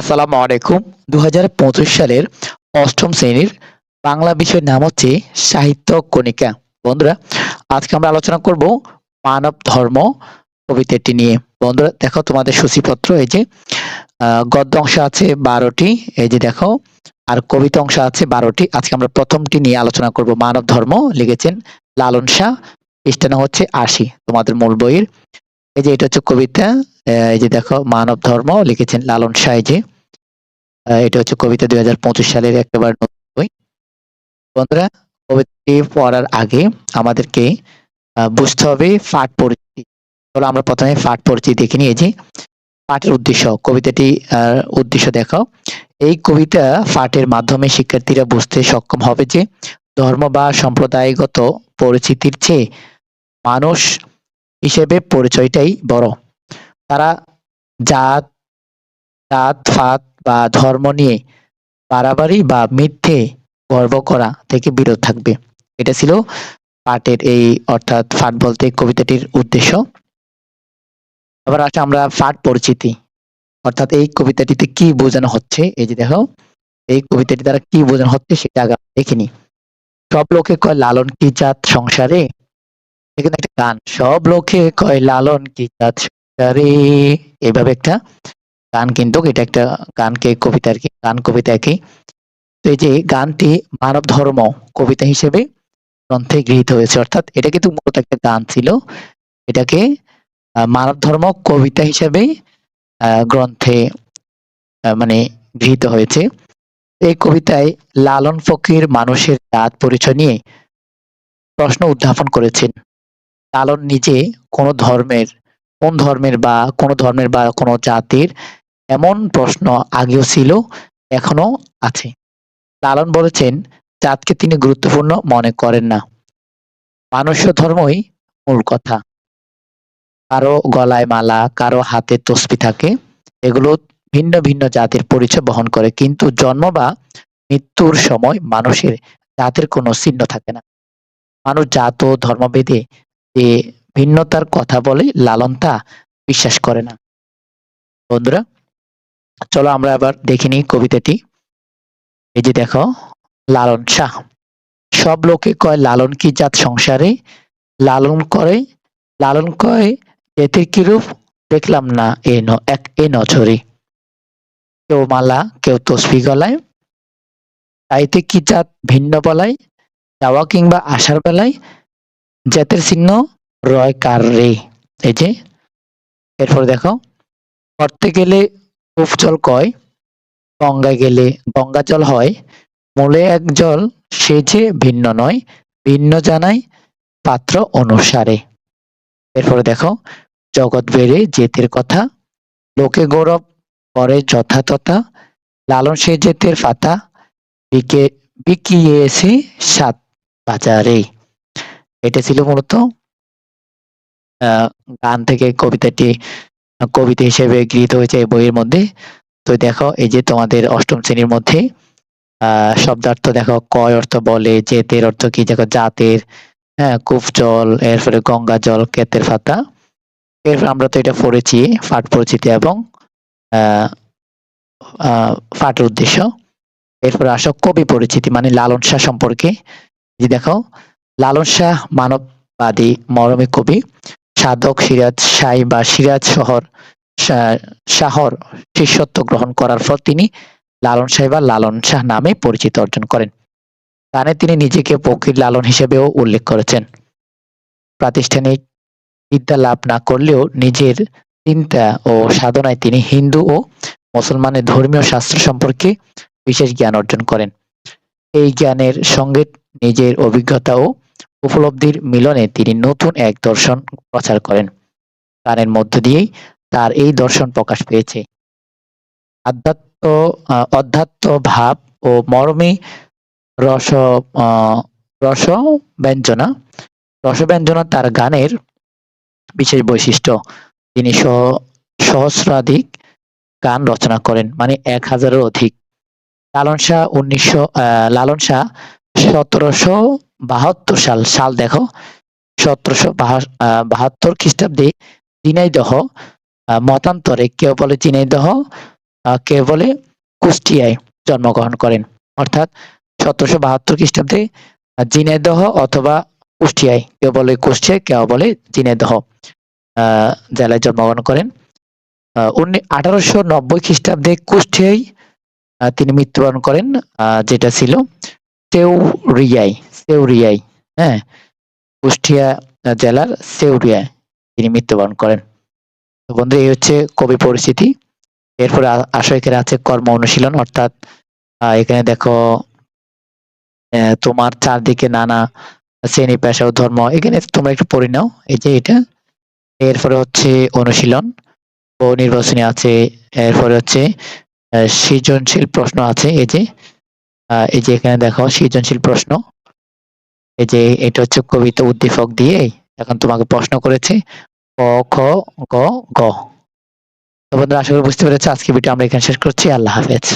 আসসালামু আলাইকুম। দুহাজার পঁচিশ সালের অষ্টম শ্রেণির বাংলা বিষয়ের নাম হচ্ছে সাহিত্য কণিকা। বন্ধুরা, আজকে আমরা আলোচনা করব মানব ধর্ম কবিতাটি নিয়ে। বন্ধুরা, দেখো তোমাদের সূচিপত্র, এই যে গদ্য অংশ আছে বারোটি, এই যে দেখো, আর কবিতা অংশ আছে বারোটি। আজকে আমরা প্রথমটি নিয়ে আলোচনা করব মানব ধর্ম, লিখেছেন লালন শাহ পৃষ্ঠানা হচ্ছে আশি, তোমাদের মূল বইয়ের এই যে এটা হচ্ছে কবিতা এই যে দেখো মানব ধর্ম লিখেছেন লালন আহ, এটা হচ্ছে কবিতা দুই হাজার পঁচিশ সালের একেবারে নতুন বই। বন্ধুরা কবিতাটি পড়ার আগে আমাদেরকে বুঝতে হবে পাঠ পরিচিতি। চলো আমরা প্রথমে পাঠ পরিচিতি দেখে নিয়ে যে পাঠের উদ্দেশ্য কবিতাটি উদ্দেশ্য দেখাও। এই কবিতা পাঠের মাধ্যমে শিক্ষার্থীরা বুঝতে সক্ষম হবে যে ধর্ম বা সম্প্রদায়গত পরিচিতির চেয়ে মানুষ হিসেবে পরিচয়টাই বড়। তারা জাত জাত, ফাত বা ধর্ম নিয়ে বাড়াবাড়ি বা মিথ্যে গর্ব করা থেকে বিরত থাকবে। এটা ছিল পাঠের এই, অর্থাৎ ফাট বলতে কবিতাটির উদ্দেশ্য। এবার আসে আমরা ফাট পরিচিতি। অর্থাৎ এই কবিতাটিতে কি বোঝানো হচ্ছে? এই যে দেখো, এই কবিতাটি দ্বারা কি বোঝানো হচ্ছে সেটা আগে আমরা দেখে নিই। সব লোকে কয়, লালন কি জাত সংসারে? এখানে একটা গান, সব লোকে কয়, লালন কি জাত সংসারে এইভাবে একটা গান কিন্তু, এটা একটা গানকে কবিতা আর কি, গান কবিতা তো এই যে গানটি মানব ধর্ম কবিতা হিসেবে গ্রন্থে গৃহীত হয়েছে, অর্থাৎ এটা কিন্তু মূলত একটা গান ছিল। এটাকে মানব ধর্ম কবিতা হিসেবে গ্রন্থে মানে গৃহীত হয়েছে। এই কবিতায় লালন ফকির মানুষের জাত পরিচয় নিয়ে প্রশ্ন উত্থাপন করেছেন। লালন নিজে কোন ধর্মের কোন ধর্মের বা কোন ধর্মের বা কোন জাতির এমন প্রশ্ন আগেও ছিল এখনও আছে। লালন বলেছেন, জাতকে তিনি গুরুত্বপূর্ণ মনে করেন না। মানুষ্য ধর্মই মূল কথা। কারও গলায় মালা, কারও হাতে তসবি থাকে, এগুলো ভিন্ন ভিন্ন জাতির পরিচয় বহন করে, কিন্তু জন্ম বা মৃত্যুর সময় মানুষের জাতের কোনো চিহ্ন থাকে না। মানুষ জাত ও ধর্মভেদে যে ভিন্নতার কথা বলে লালন তা বিশ্বাস করে না। বন্ধুরা, চলো আমরা আবার দেখে নিই কবিতাটি এই যে দেখো, লালন শাহ। সব লোকে কয়, লালন কি জাত সংসারে? লালন করে, লালন কয় এতে কিরূপ দেখলাম না এ ন, এক, এ নছরে। কেউ মালা, কেউ তসবি গলায়। তাইতে কি জাত ভিন্ন বলায়? যাওয়া কিংবা আসার বেলায় জাতের চিহ্ন রয় কার রে। এই যে, এরপর দেখো করতে গেলে কূপ জল কয়, গঙ্গায় গেলে গঙ্গা জল হয়। মূলে এক জল সে যে ভিন্ন নয়, ভিন্ন জানাই পাত্র অনুসারে। এরপরে দেখো, জগৎ বেড়ে জেতের কথা, লোকে গৌরব করে যথাতথা, লালন সে জেতের পাতা বিকে বিকিয়েছে সাত বাজারে। এটা ছিল মূলত গান থেকে কবিতাটি, কবিতা হিসেবে গৃহীত হয়েছে এই বইয়ের মধ্যে। তো দেখো, এই যে তোমাদের অষ্টম শ্রেণির মধ্যে শব্দার্থ দেখো কয় অর্থ বলে জেতের অর্থ কি, দেখো জাতের হ্যাঁ কূপ, জল, এরপরে গঙ্গা, জল কেতের পাতা। এরপর আমরা তো এটা পড়েছি ফাট পরিচিতি এবং পাঠের উদ্দেশ্য। এরপর আসো, কবি পরিচিতি মানে লালন শাহ সম্পর্কে যে দেখো লালন শাহ, মানববাদী মরমী কবি, সাধক সিরাজ শাহী বা সিরাজ শহর শাহর শিষ্যত্ব গ্রহণ করার পর তিনি লালন শাহ বা লালন শাহ নামে পরিচিত অর্জন করেন। গানে তিনি নিজেকে ফকির লালন হিসেবেও উল্লেখ করেছেন। প্রাতিষ্ঠানিক বিদ্যা লাভ না করলেও নিজের চিন্তা ও সাধনায় তিনি হিন্দু ও মুসলমানের ধর্মীয় শাস্ত্র সম্পর্কে বিশেষ জ্ঞান অর্জন করেন। এই জ্ঞানের সঙ্গে নিজের অভিজ্ঞতা ও উপলব্ধির মিলনে তিনি নতুন এক দর্শন প্রচার করেন। গানের মধ্য দিয়েই তার এই দর্শন প্রকাশ পেয়েছে। আধ্যাত্ম অধ্যাত্ম ভাব ও মর্মে রস রস ব্যঞ্জনা রসব্যঞ্জনা তার গানের বিশেষ বৈশিষ্ট্য। তিনি সহ- সহস্রাধিক গান রচনা করেন মানে এক হাজারের অধিক। লালন শাহ উনিশশো লালন শাহ সতেরোশো বাহাত্তর সাল সাল দেখো সতেরোশো বাহাত্তর খ্রিস্টাব্দে ঝিনাইদহ মতান্তরে কেউ বলে ঝিনাইদহ আহ, কে বলে? কুষ্টিয়ায় জন্মগ্রহণ করেন। অর্থাৎ সতেরোশো বাহাত্তর খ্রিস্টাব্দে ঝিনাইদহ অথবা কুষ্টিয়ায় কেউ বলে কুষ্টিয়ায় কেউ বলে ঝিনাইদহ জেলায় জন্মগ্রহণ করেন। আঠারোশো নব্বই খ্রিস্টাব্দে কুষ্টিয়ায় তিনি মৃত্যুবরণ করেন যেটা ছিল সেউরিয়ায় সেউরিয়ায় হ্যাঁ? কুষ্টিয়া জেলার সেউরিয়ায় তিনি মৃত্যুবরণ করেন। তো বন্ধু, এই হচ্ছে কবি পরিস্থিতি। এরপরে আসো, এখানে আছে কর্ম অনুশীলন, অর্থাৎ এখানে দেখো তোমার চারদিকে নানা শ্রেণি, পেশা ও ধর্ম, এখানে তোমরা একটু পড়ে নাও, এই যে এটা। এরপরে হচ্ছে অনুশীলন ও নির্বাচনী আছে, এরপরে হচ্ছে সৃজনশীল প্রশ্ন আছে, এই যে এই যে এখানে দেখো সৃজনশীল প্রশ্ন। এই যে এটা হচ্ছে কবিতা উদ্দীপক দিয়ে এখন তোমাকে প্রশ্ন করেছে, ক, খ, গ গ। তো বন্ধুরা, আশা করি বুঝতে পেরেছ আজকে ভিডিও আমরা এখানে শেষ করছি। আল্লাহ হাফেজ।